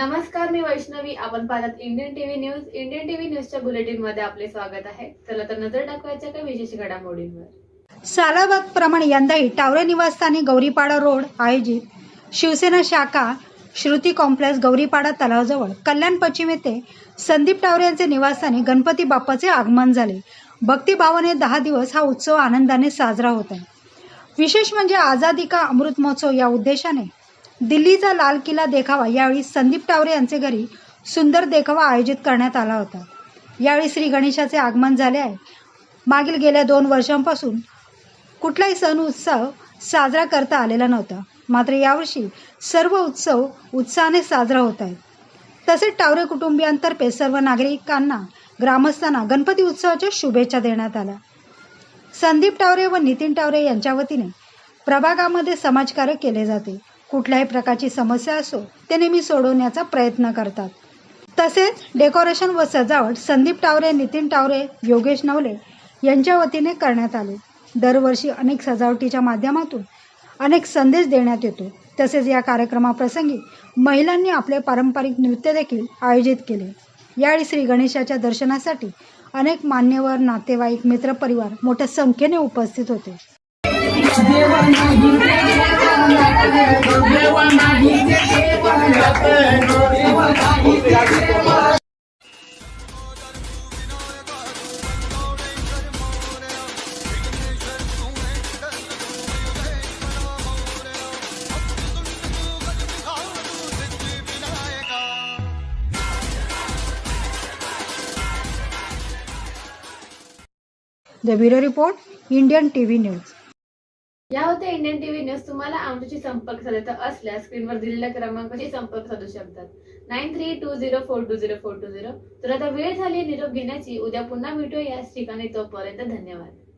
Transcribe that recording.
नमस्कार मी वैष्णवी. आपण पाहतात Indian TV news Indian TV न्यूजच्या बुलेटिनमध्ये आपले स्वागत आहे. चला तर नजर टाकवायच्या काही विशेष घडामोडींवर. सालाबाग प्रमाणे यंदाही टावरे निवासस्थानी गौरीपाडा रोड आयोजित शिवसेना शाखा श्रुती कॉम्प्लेक्स गौरीपाडा तलावाजवळ कल्याण पश्चिम येथे संदीप टावरे यांचे निवासस्थानी गणपती बाप्पाचे आगमन झाले. भक्तिभावाने दहा दिवस हा उत्सव आनंदाने साजरा होत आहे. विशेष म्हणजे आझादी का अमृत महोत्सव या उद्देशाने दिल्लीचा लाल किल्ला देखावा यावेळी संदीप टावरे यांचे घरी सुंदर देखावा आयोजित करण्यात आला होता. यावेळी श्री गणेशाचे आगमन झाले आहे. मागील गेल्या दोन वर्षांपासून कुठलाही सण उत्सव साजरा करता आलेला नव्हता. मात्र यावर्षी सर्व उत्सव उत्साहाने साजरा होत आहेत. तसेच टावरे कुटुंबियांतर्फे सर्व नागरिकांना ग्रामस्थांना गणपती उत्सवाच्या शुभेच्छा देण्यात आल्या. संदीप टावरे व नितीन टावरे यांच्या वतीने प्रभागामध्ये समाजकार्य केले जाते. कुठल्याही प्रकारची समस्या असो ते नेहमी सोडवण्याचा प्रयत्न करतात. तसेच डेकोरेशन व सजावट संदीप टावरे नितीन टावरे योगेश नवले यांच्या वतीने करण्यात आले. दरवर्षी अनेक सजावटीच्या माध्यमातून अनेक संदेश देण्यात येतो. तसेच या कार्यक्रमाप्रसंगी महिलांनी आपले पारंपरिक नृत्य देखील आयोजित केले. यावेळी श्री गणेशाच्या दर्शनासाठी अनेक मान्यवर नातेवाईक मित्रपरिवार मोठ्या संख्येने उपस्थित होते. The bureau report Indian TV news या होत्या इंडियन टीव्ही न्यूज तुम्हाला आमच्याशी संपर्क साधायचा असल्यास स्क्रीनवर दिलेल्या क्रमांकाशी संपर्क साधू शकतात. Nine three two zero four two zero four two zero. तर आता वेळ झाली निरोप घेण्याची. उद्या पुन्हा भेटूया याच ठिकाणी तोपर्यंत धन्यवाद.